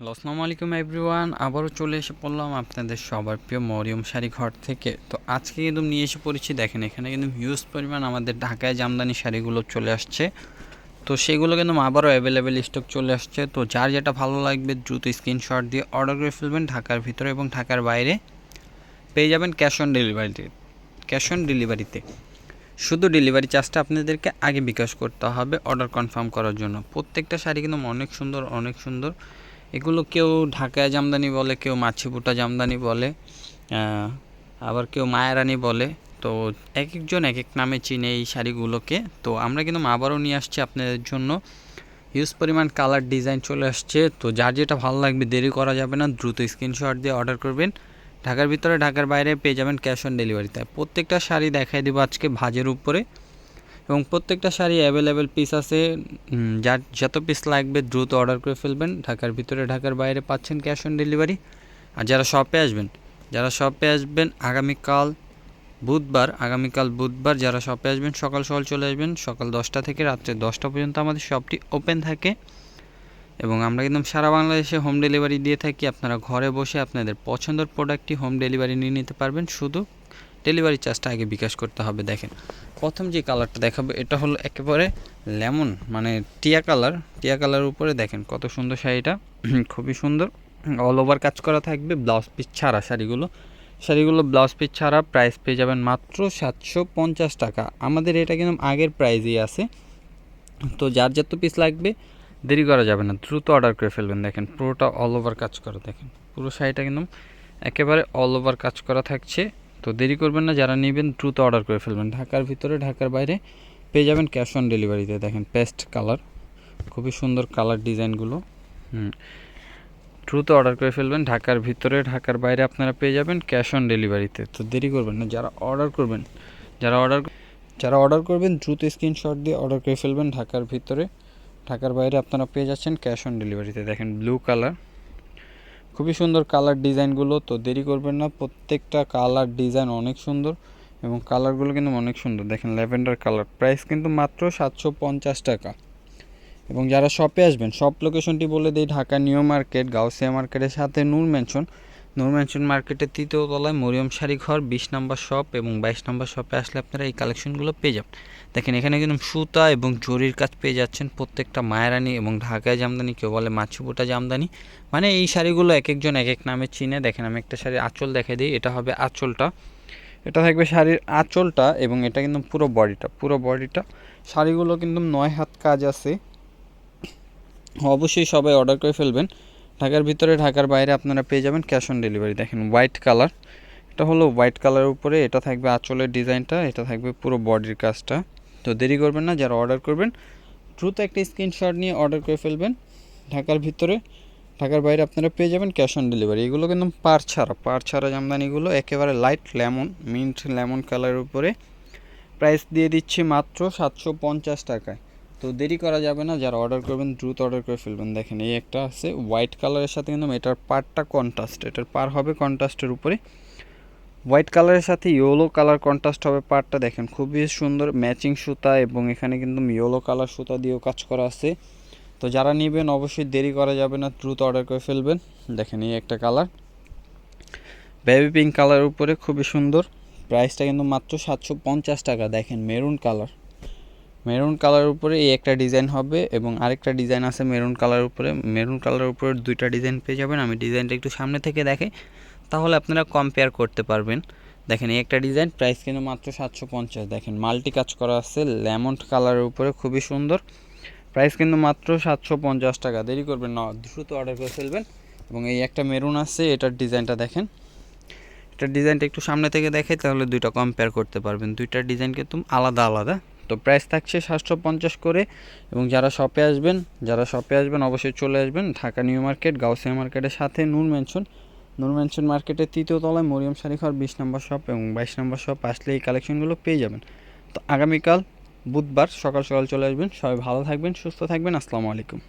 আসসালামু আলাইকুম এভরিওয়ান, আবারও চলে এসে পড়লাম আপনাদের সবার প্রিয় মরিয়ম শাড়ি ঘর থেকে। তো আজকে কিন্তু নিয়ে এসে পড়েছি, দেখেন এখানে কিন্তু হিউজ পরিমাণ আমাদের ঢাকায় জামদানি শাড়িগুলো চলে আসছে। তো সেগুলো কিন্তু আবারও অ্যাভেলেবেল স্টক চলে আসছে। তো যার যেটা ভালো লাগবে, দ্রুত স্ক্রিনশট দিয়ে অর্ডার করে ফেলবেন ঢাকার ভিতরে এবং ঢাকার বাইরে। পেয়ে যাবেন ক্যাশ অন ডেলিভারিতে ক্যাশ অন ডেলিভারিতে শুধু ডেলিভারি চার্জটা আপনাদেরকে আগে বিকাশ করতে হবে অর্ডার কনফার্ম করার জন্য। প্রত্যেকটা শাড়ি কিন্তু অনেক সুন্দর অনেক সুন্দর। এগুলো কেউ ঢাকায় জামদানি বলে, কেউ মাছিপুটা জামদানি বলে আবার কেউ মায়ারানি বলে। তো এক একজন এক এক নামে চিনে এই শাড়িগুলোকে। তো আমরা কিন্তু আবারও নিয়ে আসছি আপনাদের জন্য। হিউজ পরিমাণ কালার ডিজাইন চলে আসছে। তো যার যেটা ভালো লাগবে, দেরি করা যাবে না, দ্রুত স্ক্রিনশট দিয়ে অর্ডার করবেন। ঢাকার ভিতরে, ঢাকার বাইরে পেয়ে যাবেন ক্যাশ অন ডেলিভারিতে প্রত্যেকটা শাড়ি দেখাই দেবো আজকে ভাজের উপরে। এবং প্রত্যেকটা শাড়ি অ্যাভেলেবেল পিস আছে। যার যত পিস লাগবে দ্রুত অর্ডার করে ফেলবেন। ঢাকার ভিতরে, ঢাকার বাইরে পাচ্ছেন ক্যাশ অন ডেলিভারি আর যারা শপে আসবেন, যারা শপে আসবেন আগামীকাল বুধবার আগামীকাল বুধবার যারা শপে আসবেন, সকাল সকাল চলে আসবেন। সকাল দশটা থেকে রাত্রে দশটা পর্যন্ত আমাদের শপটি ওপেন থাকে। এবং আমরা কিন্তু সারা বাংলাদেশে হোম ডেলিভারি দিয়ে থাকি। আপনারা ঘরে বসে আপনাদের পছন্দের প্রোডাক্টটি হোম ডেলিভারি নিয়ে নিতে পারবেন। শুধু ডেলিভারি চার্জটা আগে বিকাশ করতে হবে, দেখেন। প্রথম যে কালারটা দেখাবো, এটা হলো একেবারে লেমন মানে টিয়া কালার। টিয়া কালার উপরে দেখেন কত সুন্দর শাড়িটা, খুবই সুন্দর। অল ওভার কাজ করা থাকবে, ব্লাউজ পিস ছাড়া শাড়িগুলো। শাড়িগুলো ব্লাউজ পিস ছাড়া প্রাইস পেয়ে যাবেন মাত্র সাতশো পঞ্চাশ টাকা। আমাদের এটা কিন্তু আগের প্রাইজই আছে। তো যার যত পিস লাগবে, দেরি করা যাবে না, দ্রুত অর্ডার করে ফেলবেন। দেখেন পুরোটা অল ওভার কাজ করা, দেখেন। পুরো শাড়িটা কিন্তু একেবারে অল ওভার কাজ করা থাকছে। তো দেরি করবেন না, যারা নেবেন দ্রুত অর্ডার করে ফেলবেন। ঢাকার ভিতরে, ঢাকার বাইরে পেয়ে যাবেন ক্যাশ অন ডেলিভারিতে দেখেন পেস্ট কালার খুবই সুন্দর কালার ডিজাইনগুলো হুম, দ্রুত অর্ডার করে ফেলবেন। ঢাকার ভিতরে, ঢাকার বাইরে আপনারা পেয়ে যাবেন ক্যাশ অন ডেলিভারিতে তো। দেরি করবেন না, যারা অর্ডার করবেন, যারা অর্ডার যারা অর্ডার করবেন, দ্রুত স্ক্রিনশট দিয়ে অর্ডার করে ফেলবেন। ঢাকার ভিতরে, ঢাকার বাইরে আপনারা পেয়ে যাচ্ছেন ক্যাশ অন ডেলিভারিতে দেখেন ব্লু কালার খুবই সুন্দর কালার ডিজাইনগুলো তো দেরি করবেন না। প্রত্যেকটা কালার ডিজাইন অনেক সুন্দর এবং কালারগুলো কিন্তু অনেক সুন্দর। দেখেন ল্যাভেন্ডার কালার প্রাইস কিন্তু মাত্র সাতশো পঞ্চাশ টাকা। এবং যারা শপে আসবেন শপ লোকেশনটি বলে দিই ঢাকা নিউ মার্কেট, গাউসিয়া মার্কেটের সাথে নূর ম্যানশন নূর মার্কেটের তৃতীয় তলায় মরিয়ম শাড়ি ঘর বিশ নম্বর শপ এবং বাইশ নম্বর শপে আসলে আপনারা এই কালেকশনগুলো পেয়ে যাবেন। দেখেন, এখানে কিন্তু সুতা এবং জরির কাজ পেয়ে যাচ্ছেন প্রত্যেকটা মায়েরানি এবং ঢাকায় জামদানি, কেউ বলে মাছিবোটা জামদানি। মানে এই শাড়িগুলো এক একজন এক এক নামে চিনে। দেখেন, আমি একটা শাড়ির আঁচল দেখে দিই। এটা হবে আঁচলটা। এটা থাকবে শাড়ির আঁচলটা এবং এটা কিন্তু পুরো বডিটা পুরো বডিটা। শাড়িগুলো কিন্তু নয় হাত কাজ আছে। অবশ্যই সবাই অর্ডার করে ফেলবেন। ঢাকার ভিতরে, ঢাকার বাইরে আপনারা পেয়ে যাবেন ক্যাশ অন ডেলিভারি দেখেন হোয়াইট কালার এটা হলো হোয়াইট কালারের উপরে, এটা থাকবে আঁচলের ডিজাইনটা, এটা থাকবে পুরো বডির কাজটা। তো দেরি করবেন না, যারা অর্ডার করবেন, দ্রুত একটা স্ক্রিনশট নিয়ে অর্ডার করে ফেলবেন। ঢাকার ভিতরে, ঢাকার বাইরে আপনারা পেয়ে যাবেন ক্যাশ অন ডেলিভারি এগুলো কিন্তু পার ছাড়া পার ছাড়া জামদানিগুলো একেবারে লাইট লেমন মিন্ট লেমন কালারের উপরে। প্রাইস দিয়ে দিচ্ছি মাত্র সাতশো পঞ্চাশ টাকায়। তো দেরি করা যাবে না, যারা অর্ডার করবেন দ্রুত অর্ডার করে ফেলবেন। দেখেন, এই একটা আছে হোয়াইট কালারের সাথে কিন্তু এটার পারটা কন্ট্রাস্ট এটার পার হবে কন্ট্রাস্টের উপরে। হোয়াইট কালারের সাথে ইয়েলো কালার কন্ট্রাস্ট হবে পারটা দেখেন, খুবই সুন্দর ম্যাচিং সুতা এবং এখানে কিন্তু ইয়েলো কালার সুতা দিয়েও কাজ করা আছে। তো যারা নেবেন, অবশ্যই দেরি করা যাবে না, দ্রুত অর্ডার করে ফেলবেন। দেখেন, এই একটা কালার বেবি পিঙ্ক কালারের উপরে খুবই সুন্দর। প্রাইসটা কিন্তু মাত্র সাতশো পঞ্চাশ টাকা, দেখেন মেরুন কালার মেরুন কালারের উপরে এই একটা ডিজাইন হবে এবং আরেকটা ডিজাইন আছে মেরুন কালার উপরে। মেরুন কালারের উপরে দুইটা ডিজাইন পেয়ে যাবেন। আমি ডিজাইনটা একটু সামনে থেকে দেখাই তাহলে আপনারা কম্পেয়ার করতে পারবেন। দেখেন, এই একটা ডিজাইন প্রাইস কিন্তু মাত্র সাতশো পঞ্চাশ। দেখেন মাল্টি কাজ করা আছে লেমন কালারের উপরে খুবই সুন্দর। প্রাইস কিন্তু মাত্র সাতশো পঞ্চাশ টাকা। দেরি করবেন না, দ্রুত অর্ডার করে ফেলবেন। এবং এই একটা মেরুন আছে, এটার ডিজাইনটা দেখেন। এটার ডিজাইনটা একটু সামনে থেকে দেখে, তাহলে দুইটা কম্পেয়ার করতে পারবেন। দুইটার ডিজাইন কিন্তু আলাদা আলাদা। তো প্রাইস থাকছে সাতশো পঞ্চাশ করে এবং যারা শপে আসবেন, যারা শপে আসবেন অবশ্যই চলে আসবেন ঢাকা নিউ মার্কেট, গাউসিয়া মার্কেটের সাথে নূর মেনশন নূর মেনশন মার্কেটের তৃতীয় তলায় মরিয়ম শাড়িঘর বিশ নম্বর শপ এবং বাইশ নম্বর শপ আসলে এই কালেকশনগুলো পেয়ে যাবেন। তো আগামীকাল, বুধবার সকাল সকাল চলে আসবেন। সবাই ভালো থাকবেন, সুস্থ থাকবেন। আসসালামু আলাইকুম।